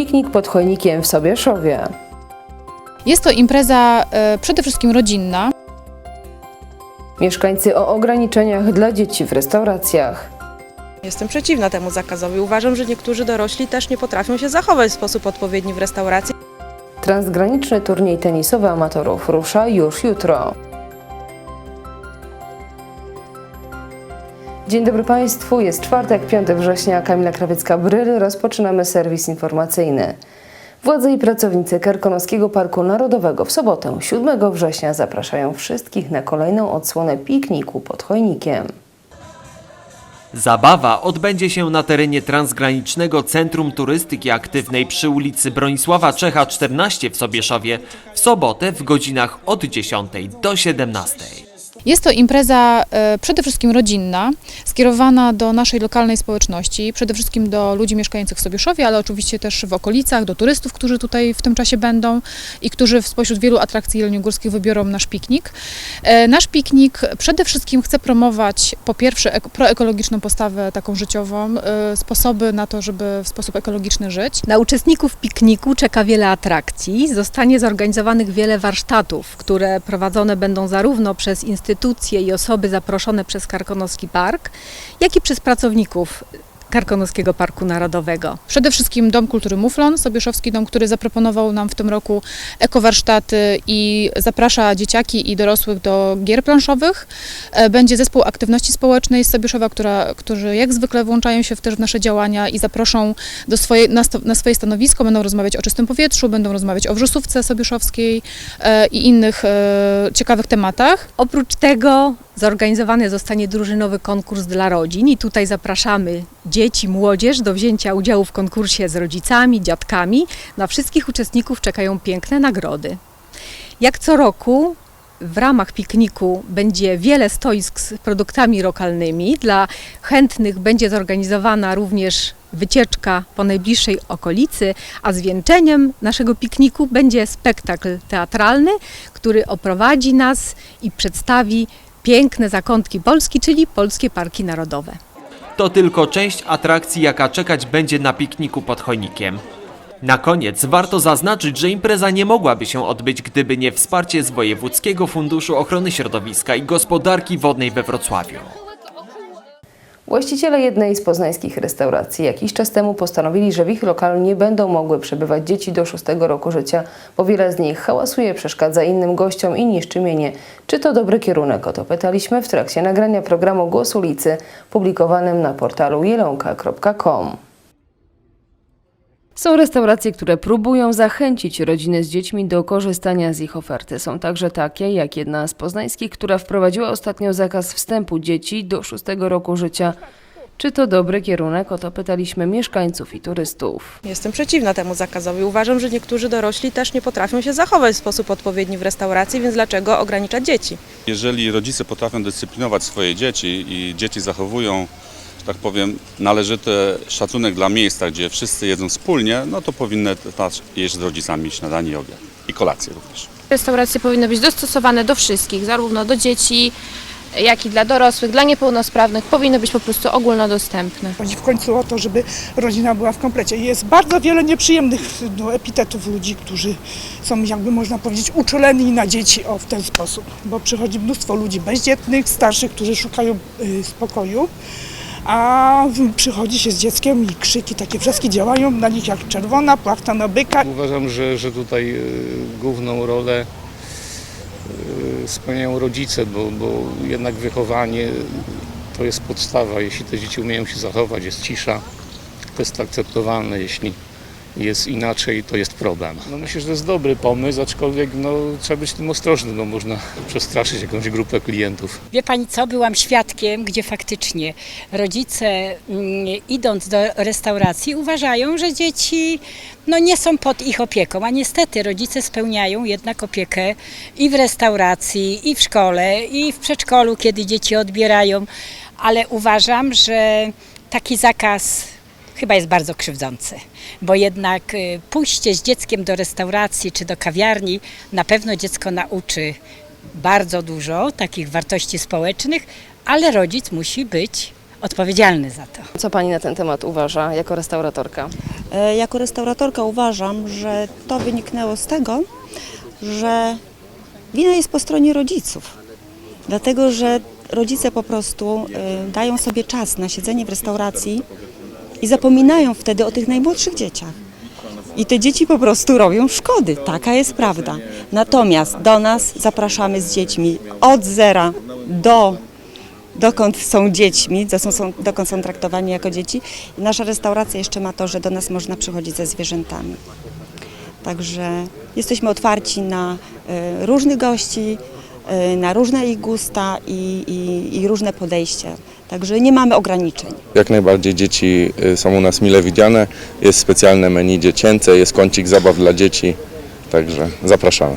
piknik pod chojnikiem w Sobieszowie. Jest to impreza e, przede wszystkim rodzinna. Mieszkańcy o ograniczeniach dla dzieci w restauracjach. Jestem przeciwna temu zakazowi. Uważam, że niektórzy dorośli też nie potrafią się zachować w sposób odpowiedni w restauracji. Transgraniczny turniej tenisowy amatorów rusza już jutro. Dzień dobry Państwu, jest czwartek, 5 września, Kamila Krawiecka-Bryl, rozpoczynamy serwis informacyjny. Władze i pracownicy Karkonoskiego Parku Narodowego w sobotę, 7 września zapraszają wszystkich na kolejną odsłonę pikniku pod chojnikiem. Zabawa odbędzie się na terenie Transgranicznego Centrum Turystyki Aktywnej przy ulicy Bronisława Czecha 14 w Sobieszowie w sobotę w godzinach od 10 do 17. Jest to impreza e, przede wszystkim rodzinna, skierowana do naszej lokalnej społeczności, przede wszystkim do ludzi mieszkających w Sobieszowie, ale oczywiście też w okolicach, do turystów, którzy tutaj w tym czasie będą i którzy spośród wielu atrakcji jeleniogórskich wybiorą nasz piknik. E, Nasz piknik przede wszystkim chce promować po pierwsze ek- proekologiczną postawę taką życiową, e, sposoby na to, żeby w sposób ekologiczny żyć. Na uczestników pikniku czeka wiele atrakcji. Zostanie zorganizowanych wiele warsztatów, które prowadzone będą zarówno przez instytucje i osoby zaproszone przez Karkonoski Park, jak i przez pracowników Karkonoskiego Parku Narodowego. Przede wszystkim Dom Kultury Muflon, Sobieszowski Dom, który zaproponował nam w tym roku ekowarsztaty i zaprasza dzieciaki i dorosłych do gier planszowych. E, Będzie zespół aktywności społecznej z Sobieszowa, która, którzy jak zwykle włączają się w też w nasze działania i zaproszą do swoje, na, sto, na swoje stanowisko, będą rozmawiać o czystym powietrzu, będą rozmawiać o wrzosówce sobieszowskiej e, i innych e, ciekawych tematach. Oprócz tego zorganizowany zostanie drużynowy konkurs dla rodzin i tutaj zapraszamy dzieci, młodzież do wzięcia udziału w konkursie z rodzicami, dziadkami. Na wszystkich uczestników czekają piękne nagrody. Jak co roku w ramach pikniku będzie wiele stoisk z produktami lokalnymi. Dla chętnych będzie zorganizowana również wycieczka po najbliższej okolicy, a zwieńczeniem naszego pikniku będzie spektakl teatralny, który oprowadzi nas i przedstawi piękne zakątki Polski, czyli Polskie Parki Narodowe. To tylko część atrakcji, jaka czekać będzie na pikniku pod chojnikiem. Na koniec warto zaznaczyć, że impreza nie mogłaby się odbyć, gdyby nie wsparcie z Wojewódzkiego Funduszu Ochrony Środowiska i Gospodarki Wodnej we Wrocławiu. Właściciele jednej z poznańskich restauracji jakiś czas temu postanowili, że w ich lokalu nie będą mogły przebywać dzieci do szóstego roku życia, bo wiele z nich hałasuje, przeszkadza innym gościom i niszczy mienie. Czy to dobry kierunek? O to pytaliśmy w trakcie nagrania programu Głos ulicy, publikowanym na portalu jelonka.com. Są restauracje, które próbują zachęcić rodziny z dziećmi do korzystania z ich oferty. Są także takie, jak jedna z poznańskich, która wprowadziła ostatnio zakaz wstępu dzieci do szóstego roku życia. Czy to dobry kierunek? O to pytaliśmy mieszkańców i turystów. Jestem przeciwna temu zakazowi. Uważam, że niektórzy dorośli też nie potrafią się zachować w sposób odpowiedni w restauracji, więc dlaczego ograniczać dzieci? Jeżeli rodzice potrafią dyscyplinować swoje dzieci i dzieci zachowują, że tak powiem, należyty szacunek dla miejsca, gdzie wszyscy jedzą wspólnie, no to powinny też jeść z rodzicami śniadanie i obiad. I kolację również. Restauracje powinny być dostosowane do wszystkich, zarówno do dzieci, jak i dla dorosłych, dla niepełnosprawnych. Powinny być po prostu ogólnodostępne. Chodzi w końcu o to, żeby rodzina była w komplecie. Jest bardzo wiele nieprzyjemnych no, epitetów ludzi, którzy są, jakby można powiedzieć, uczuleni na dzieci o, w ten sposób. Bo przychodzi mnóstwo ludzi bezdzietnych, starszych, którzy szukają y, spokoju, a przychodzi się z dzieckiem i krzyki, takie wrzaski działają na nich jak czerwona płachta na byka. Uważam, że, że tutaj y, główną rolę y, spełniają rodzice, bo, bo jednak wychowanie to jest podstawa. Jeśli te dzieci umieją się zachować, jest cisza, to jest akceptowalne. Jeśli jest inaczej, to jest problem. No myślę, że to jest dobry pomysł, aczkolwiek no, trzeba być tym ostrożnym, bo można przestraszyć jakąś grupę klientów. Wie pani co, byłam świadkiem, gdzie faktycznie rodzice mm, idąc do restauracji uważają, że dzieci no, nie są pod ich opieką, a niestety rodzice spełniają jednak opiekę i w restauracji, i w szkole, i w przedszkolu, kiedy dzieci odbierają, ale uważam, że taki zakaz chyba jest bardzo krzywdzący, bo jednak y, pójście z dzieckiem do restauracji czy do kawiarni na pewno dziecko nauczy bardzo dużo takich wartości społecznych, ale rodzic musi być odpowiedzialny za to. Co Pani na ten temat uważa jako restauratorka? E, Jako restauratorka uważam, że to wyniknęło z tego, że wina jest po stronie rodziców. Dlatego, że rodzice po prostu e, dają sobie czas na siedzenie w restauracji i zapominają wtedy o tych najmłodszych dzieciach. I te dzieci po prostu robią szkody, taka jest prawda. Natomiast do nas zapraszamy z dziećmi od zera do dokąd są dziećmi, są, dokąd są traktowani jako dzieci. I nasza restauracja jeszcze ma to, że do nas można przychodzić ze zwierzętami. Także jesteśmy otwarci na e, różnych gości, e, na różne ich gusta i, i, i różne podejścia. Także nie mamy ograniczeń. Jak najbardziej dzieci y, są u nas mile widziane. Jest specjalne menu dziecięce, jest kącik zabaw dla dzieci, także zapraszamy.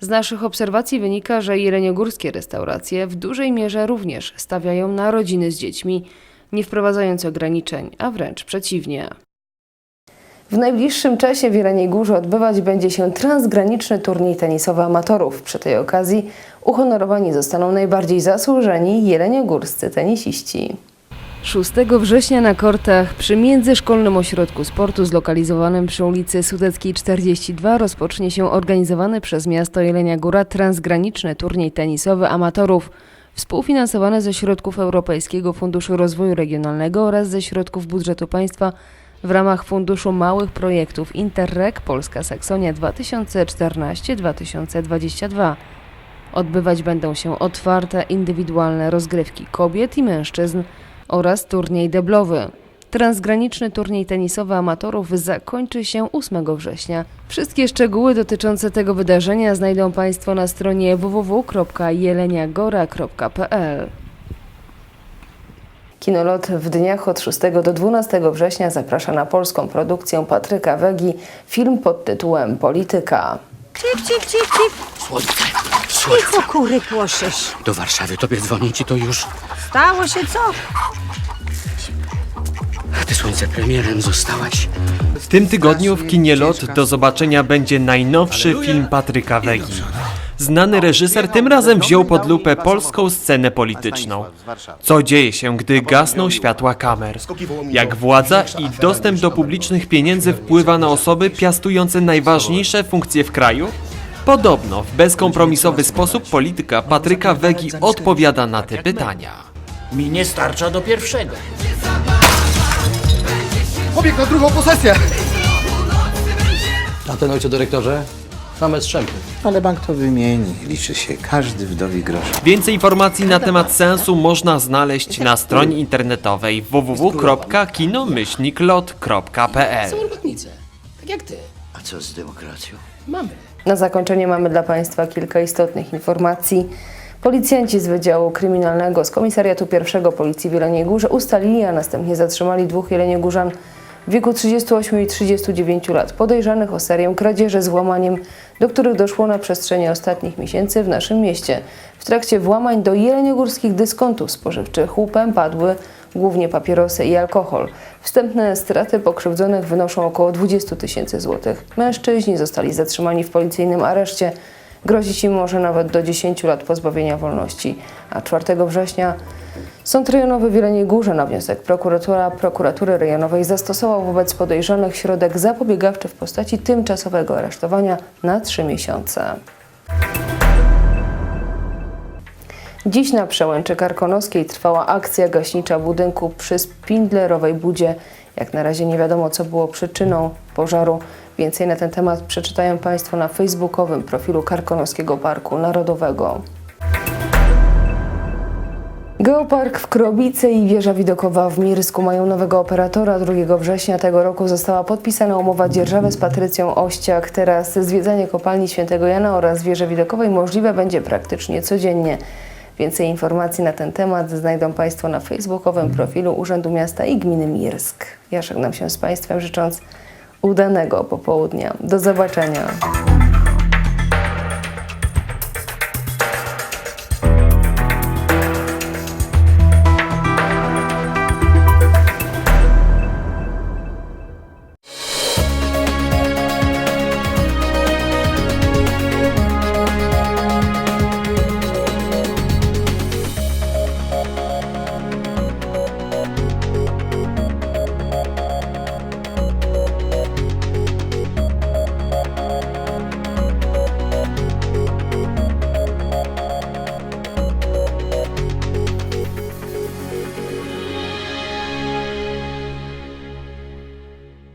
Z naszych obserwacji wynika, że jeleniogórskie restauracje w dużej mierze również stawiają na rodziny z dziećmi, nie wprowadzając ograniczeń, a wręcz przeciwnie. W najbliższym czasie w Jeleniej Górze odbywać będzie się transgraniczny turniej tenisowy amatorów. Przy tej okazji uhonorowani zostaną najbardziej zasłużeni jeleniogórscy tenisiści. 6 września na kortach przy Międzyszkolnym Ośrodku Sportu zlokalizowanym przy ulicy Sudeckiej 42 rozpocznie się organizowany przez miasto Jelenia Góra transgraniczny turniej tenisowy amatorów współfinansowany ze środków Europejskiego Funduszu Rozwoju Regionalnego oraz ze środków budżetu państwa w ramach Funduszu Małych Projektów Interreg Polska Saksonia 2014-2022. Odbywać będą się otwarte, indywidualne rozgrywki kobiet i mężczyzn oraz turniej deblowy. Transgraniczny turniej tenisowy amatorów zakończy się 8 września. Wszystkie szczegóły dotyczące tego wydarzenia znajdą Państwo na stronie www.jeleniagora.pl. Kinolot w dniach od 6 do 12 września zaprasza na polską produkcję Patryka Wegi film pod tytułem Polityka. Cip, cip, cip, cip. Słońce, Cicho, kury płoszysz. Do Warszawy tobie dzwonić i to już. Stało się co? Ty słońce premierem zostałaś. W tym tygodniu w kinie Lot do zobaczenia będzie najnowszy film Patryka Wegi. Znany reżyser tym razem wziął pod lupę polską scenę polityczną. Co dzieje się, gdy gasną światła kamer? Jak władza i dostęp do publicznych pieniędzy wpływa na osoby piastujące najważniejsze funkcje w kraju? Podobno w bezkompromisowy sposób polityka Patryka Wegi odpowiada na te pytania. Mi nie starcza do pierwszego. Pobieg na drugą posesję! A ten ojcze dyrektorze? Same strzępy. Ale bank to wymieni. Liczy się każdy wdowi grosz. Więcej informacji na temat sensu można znaleźć na stronie internetowej www.kinomyślniklot.pl Są robotnice. Tak jak ty. A co z demokracją? Mamy. Na zakończenie mamy dla Państwa kilka istotnych informacji. Policjanci z Wydziału Kryminalnego z Komisariatu I Policji w Jeleniej Górze ustalili, a następnie zatrzymali dwóch jeleniogórzan w wieku 38 i 39 lat, podejrzanych o serię kradzieży z włamaniem, do których doszło na przestrzeni ostatnich miesięcy w naszym mieście. W trakcie włamań do jeleniogórskich dyskontów spożywczych łupem padły głównie papierosy i alkohol. Wstępne straty pokrzywdzonych wynoszą około 20 tysięcy złotych. Mężczyźni zostali zatrzymani w policyjnym areszcie. Grozić im może nawet do 10 lat pozbawienia wolności. A 4 września Sąd Rejonowy w Jeleniej Górze na wniosek prokuratora prokuratury rejonowej zastosował wobec podejrzanych środek zapobiegawczy w postaci tymczasowego aresztowania na 3 miesiące. Dziś na przełęczy Karkonoskiej trwała akcja gaśnicza budynku przy Spindlerowej Budzie. Jak na razie nie wiadomo, co było przyczyną pożaru. Więcej na ten temat przeczytają Państwo na facebookowym profilu Karkonoskiego Parku Narodowego. Geopark w Krobice i wieża widokowa w Mirsku mają nowego operatora. 2 września tego roku została podpisana umowa dzierżawy z Patrycją Ościak. Teraz zwiedzanie kopalni Świętego Jana oraz wieży widokowej możliwe będzie praktycznie codziennie. Więcej informacji na ten temat znajdą Państwo na facebookowym profilu Urzędu Miasta i Gminy Mirsk. Ja żegnam się z Państwem życząc udanego popołudnia. Do zobaczenia.